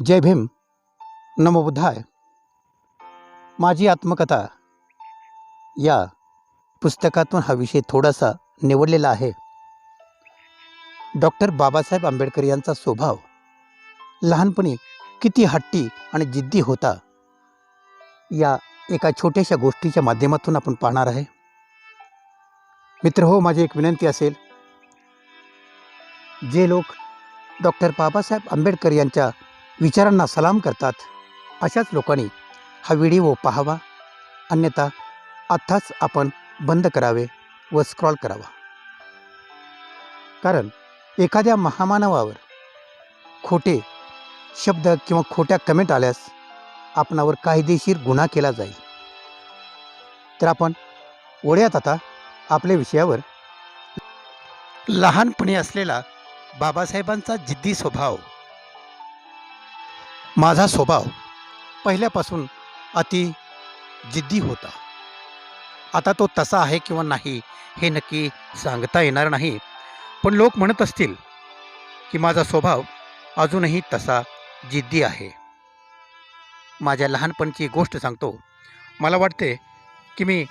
जय भीम. नमोबुद्धाय माझी आत्मकथा या पुस्तकातून हा विषय थोडासा निवडलेला आहे. डॉक्टर बाबासाहेब आंबेडकर यांचा स्वभाव. लहानपणी किती हट्टी आणि जिद्दी होता. या एका छोट्याशा गोष्टीच्या माध्यमातून आपण पाहणार आहे. मित्र हो माझी एक विनंती असेल. जे लोक डॉक्टर बाबासाहेब आंबेडकर यांच्या विचारांना सलाम करतात. अशाच लोकांनी हा व्हिडिओ पाहावा. अन्यथा आत्ताच आपण बंद करावे व स्क्रॉल करावा. कारण एखाद्या महामानवावर खोटे शब्द किंवा खोट्या कमेंट आल्यास आपणावर कायदेशीर गुन्हा केला जाईल. तर आपण ओढ्यात आता आपल्या विषयावर. लहानपणी असलेला बाबासाहेबांचा जिद्दी स्वभाव माझा स्वभाव पहिल्यापासून अति जिद्दी होता. आता तो तसा आहे किंवा नाही हे नक्की सांगता येणार नाही. पण लोक म्हणत असतील की माझा स्वभाव अजूनही तसा जिद्दी आहे. माझ्या लहानपणची गोष्ट सांगतो. मला वाटते की मी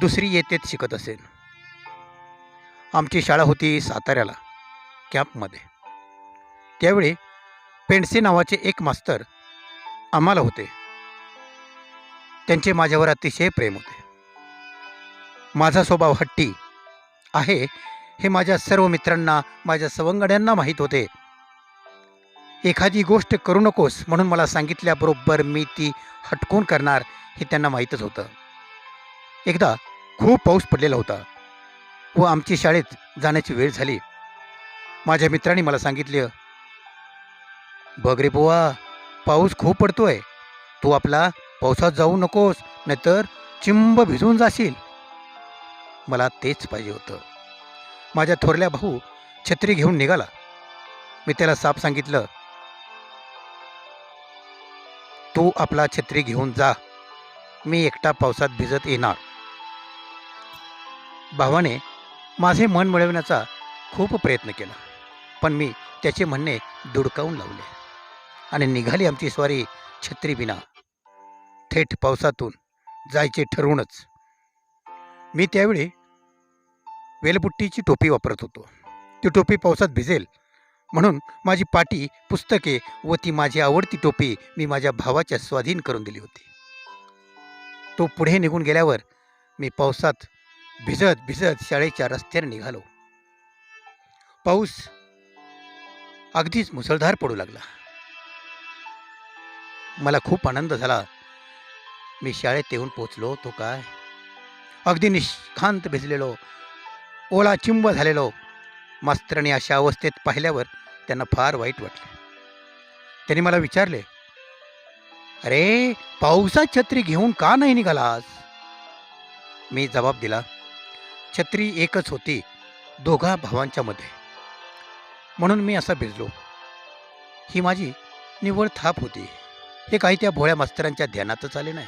दुसरी येतेच शिकत असेल आमची शाळा होती साताऱ्याला कॅम्पमध्ये. त्यावेळी पेंडसे नावाचे एक मास्तर आम्हाला होते. त्यांचे माझ्यावर अतिशय प्रेम होते. माझा स्वभाव हट्टी आहे हे माझ्या सर्व मित्रांना माझ्या सवंगड्यांना माहीत होते. एखादी गोष्ट करू नकोस म्हणून मला सांगितल्याबरोबर मी ती हटकून करणार हे त्यांना माहीतच होतं. एकदा खूप पाऊस पडलेला होता व आमची शाळेत जाण्याची वेळ झाली. माझ्या मित्रांनी मला सांगितलं बघ रे बुवा पाऊस खूप पडतोय. तू आपला पावसात जाऊ नकोस नाहीतर चिंब भिजून जाशील. मला तेच पाहिजे होतं. माझ्या थोरल्या भाऊ छत्री घेऊन निघाला. मी त्याला साप सांगितलं तू आपला छत्री घेऊन जा. मी एकटा पावसात भिजत येणार. भावाने माझे मन मिळवण्याचा खूप प्रयत्न केला पण मी त्याचे म्हणणे दुडकावून लावले. आणि निघाली आमची स्वारी छत्रीबिना थेट पावसातून जायचे ठरवूनच. मी त्यावेळी वेलबुट्टीची टोपी वापरत होतो. ती टोपी पावसात भिजेल. म्हणून माझी पाटी पुस्तके व ती माझी आवडती टोपी मी माझ्या भावाच्या स्वाधीन करून दिली होती. तो पुढे निघून गेल्यावर मी पावसात भिजत भिजत शाळेच्या रस्त्याने निघालो. पाऊस अगदीच मुसळधार पडू लागला. मला खूप आनंद झाला. मी शाळेत येऊन पोचलो तो काय? अगदी निष्खांत भिजलेलो ओला चिंब झालेलो. मास्तरांनी अशा अवस्थेत पाहिल्यावर त्यांना फार वाईट वाटले. त्यांनी मला विचारले अरे पावसात छत्री घेऊन का नाही निघालास? मी जबाब दिला छत्री एकच होती दोघा भावांच्या मध्ये. म्हणून मी असा भिजलो. ही माझी निव्वळ थाप होती. हे काही त्या भोळ्या मास्तरांच्या ध्यानातच आले नाही.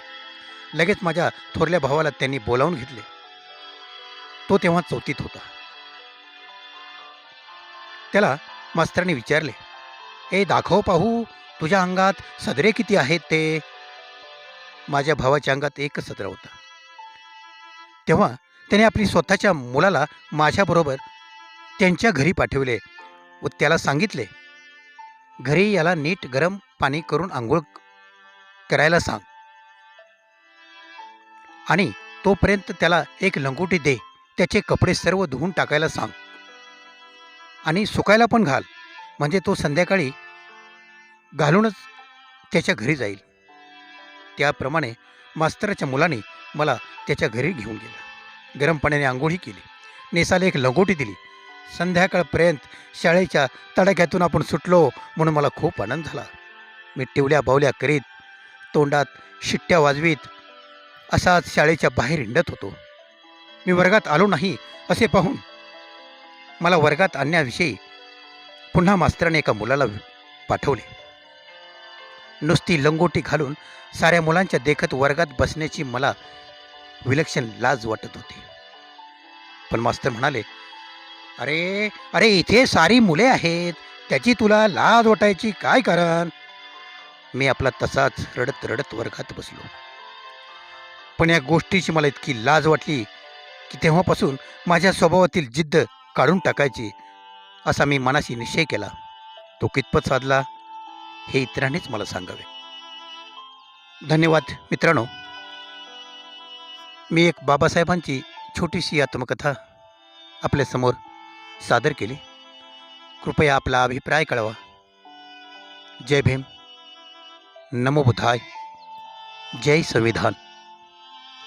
लगेच माझ्या थोरल्या भावाला त्यांनी बोलावून घेतले. तो तेव्हा चौथीत होता. त्याला मास्तरांनी विचारले ए दाखव पाहू तुझ्या अंगात सदरे किती आहेत ते? माझ्या भावाच्या अंगात एकच सदरा होता. तेव्हा त्याने आपली स्वतःच्या मुलाला माझ्याबरोबर त्यांच्या घरी पाठवले व त्याला सांगितले घरी याला नीट गरम पाणी करून आंघोळ करायला सांग. आणि तोपर्यंत त्याला एक लंगोटी दे. त्याचे कपडे सर्व धुवून टाकायला सांग. आणि सुकायला पण घाल. म्हणजे तो संध्याकाळी घालूनच त्याच्या घरी जाईल. त्याप्रमाणे मास्तराच्या मुलाने मला त्याच्या घरी घेऊन गेला. गरम पाण्याने आंघोळी केली. नेसाला एक लंगोटी दिली. संध्याकाळपर्यंत शाळेच्या तडाख्यातून आपण सुटलो म्हणून मला खूप आनंद झाला. मी टिवल्या बावल्या करीत तोंडात शिट्ट्या वाजवीत असाच शाळेच्या बाहेर हिंडत होतो. मी वर्गात आलो नाही असे पाहून मला वर्गात आणण्याविषयी पुन्हा मास्तराने एका मुलाला पाठवले. नुसती लंगोटी घालून साऱ्या मुलांच्या देखत वर्गात बसण्याची मला विलक्षण लाज वाटत होती. पण मास्तर म्हणाले अरे अरे इथे सारी मुले आहेत. त्याची तुला लाज वाटायची काय कारण? मी आपला तसाच रडत रडत वर्गात बसलो. पण या गोष्टीची मला इतकी लाज वाटली की तेव्हापासून माझ्या स्वभावातील जिद्द काढून टाकायची असा मी मनाशी निश्चय केला. तो कितपत साधला हे इतरांनीच मला सांगावे. धन्यवाद मित्रांनो. मी एक बाबासाहेबांची छोटीशी आत्मकथा आपल्यासमोर सादर केली. कृपया आपला अभिप्राय कळवा. जय भीम. नमोबुधाय जय संविधान.